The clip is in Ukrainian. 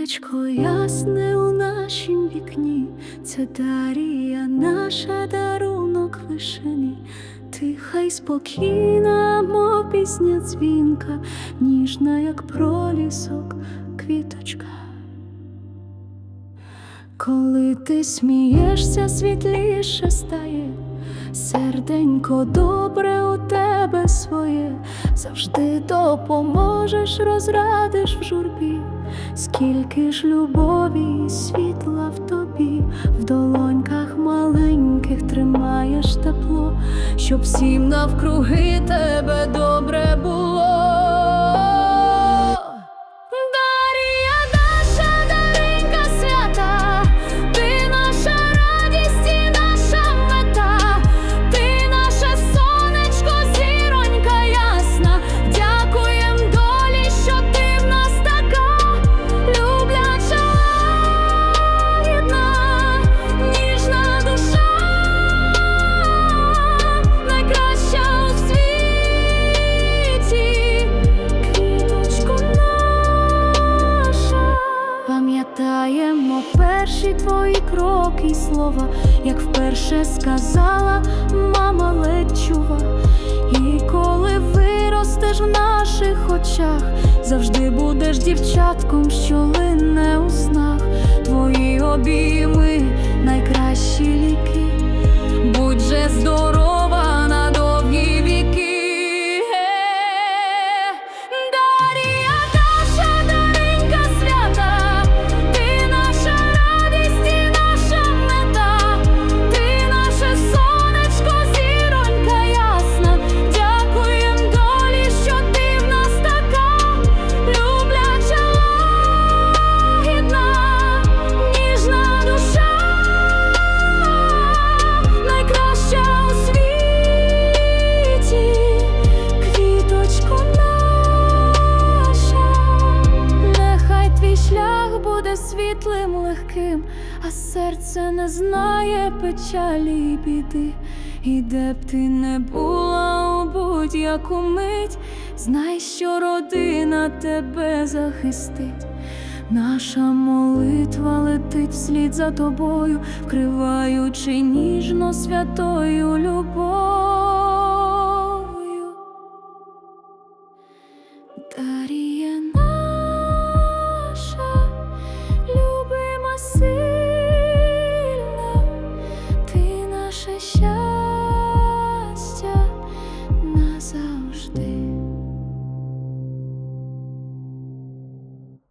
Сонечко ясне у нашім вікні, це Дарія, наша дарунок вишені, тиха й спокійна, мов пісня дзвінка, ніжна, як пролісок, квіточка. Коли ти смієшся, світліше стає, серденько добре у тебе своє, завжди допоможеш, розрадиш в журбі, скільки ж любові і світла в тобі, в долоньках маленьких тримаєш тепло, щоб всім навкруги тебе добре кроки й слова, як вперше сказала мама ледь чува. І коли виростеш в наших очах, завжди будеш дівчатком, що лине у снах. Твої обійми найкращі ліки. Буде світлим, легким, а серце не знає печалі й біди. І де б ти не була у будь-яку мить, знай, що родина тебе захистить. Наша молитва летить вслід за тобою, вкриваючи ніжно святою любов.